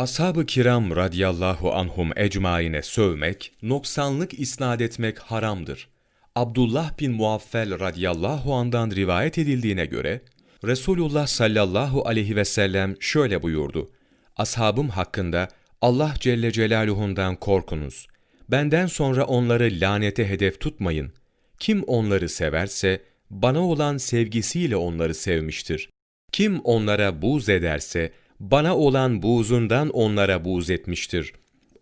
Ashab-ı kiram radiyallahu anhum ecmaine sövmek, noksanlık isnat etmek haramdır. Abdullah bin Muaffel radiyallahu andan rivayet edildiğine göre, Resulullah sallallahu aleyhi ve sellem şöyle buyurdu. Ashabım hakkında Allah Celle Celaluhu'ndan korkunuz. Benden sonra onları lanete hedef tutmayın. Kim onları severse, bana olan sevgisiyle onları sevmiştir. Kim onlara buğz ederse, bana olan buğzundan onlara buğz etmiştir.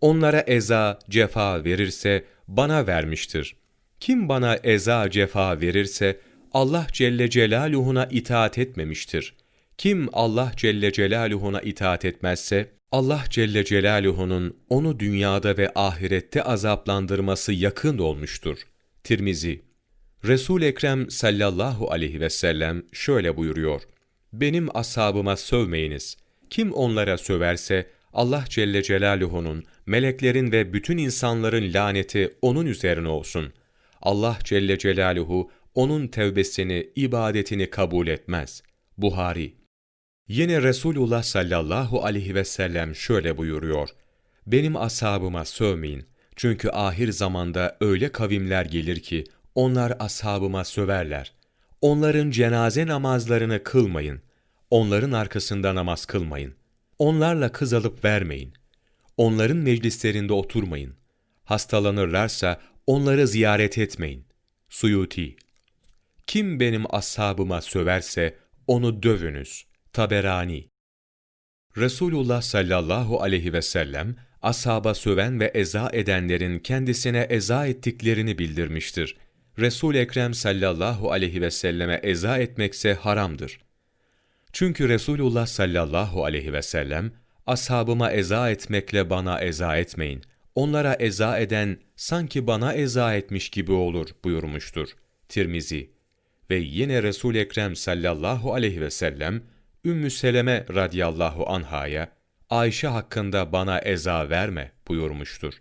Onlara eza, cefa verirse, bana vermiştir. Kim bana eza, cefa verirse, Allah Celle Celaluhu'na itaat etmemiştir. Kim Allah Celle Celaluhu'na itaat etmezse, Allah Celle Celaluhu'nun onu dünyada ve ahirette azaplandırması yakın olmuştur. Tirmizi Resul Ekrem sallallahu aleyhi ve sellem şöyle buyuruyor: Benim ashabıma sövmeyiniz. Kim onlara söverse Allah Celle Celaluhu'nun, meleklerin ve bütün insanların laneti onun üzerine olsun. Allah Celle Celaluhu onun tevbesini, ibadetini kabul etmez. Buhari Yine Resulullah sallallahu aleyhi ve sellem şöyle buyuruyor. Benim ashabıma sövmeyin. Çünkü ahir zamanda öyle kavimler gelir ki onlar ashabıma söverler. Onların cenaze namazlarını kılmayın. Onların arkasında namaz kılmayın. Onlarla kız alıp vermeyin. Onların meclislerinde oturmayın. Hastalanırlarsa onları ziyaret etmeyin. Suyuti Kim benim ashabıma söverse onu dövünüz. Taberani Resulullah sallallahu aleyhi ve sellem, ashaba söven ve eza edenlerin kendisine eza ettiklerini bildirmiştir. resul Ekrem sallallahu aleyhi ve selleme eza etmekse haramdır. Çünkü Resulullah sallallahu aleyhi ve sellem, ashabıma eza etmekle bana eza etmeyin. Onlara eza eden sanki bana eza etmiş gibi olur buyurmuştur. Tirmizi Ve yine resul Ekrem sallallahu aleyhi ve sellem, Ümmü Seleme radıyallahu anhaya, Ayşe hakkında bana eza verme buyurmuştur.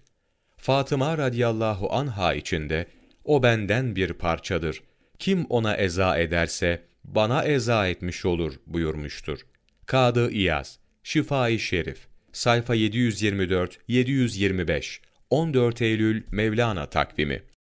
Fatıma radıyallahu anha içinde, o benden bir parçadır. Kim ona eza ederse, bana eza etmiş olur buyurmuştur. Kadı İyaz, Şifai Şerif, sayfa 724-725, 14 Eylül Mevlana takvimi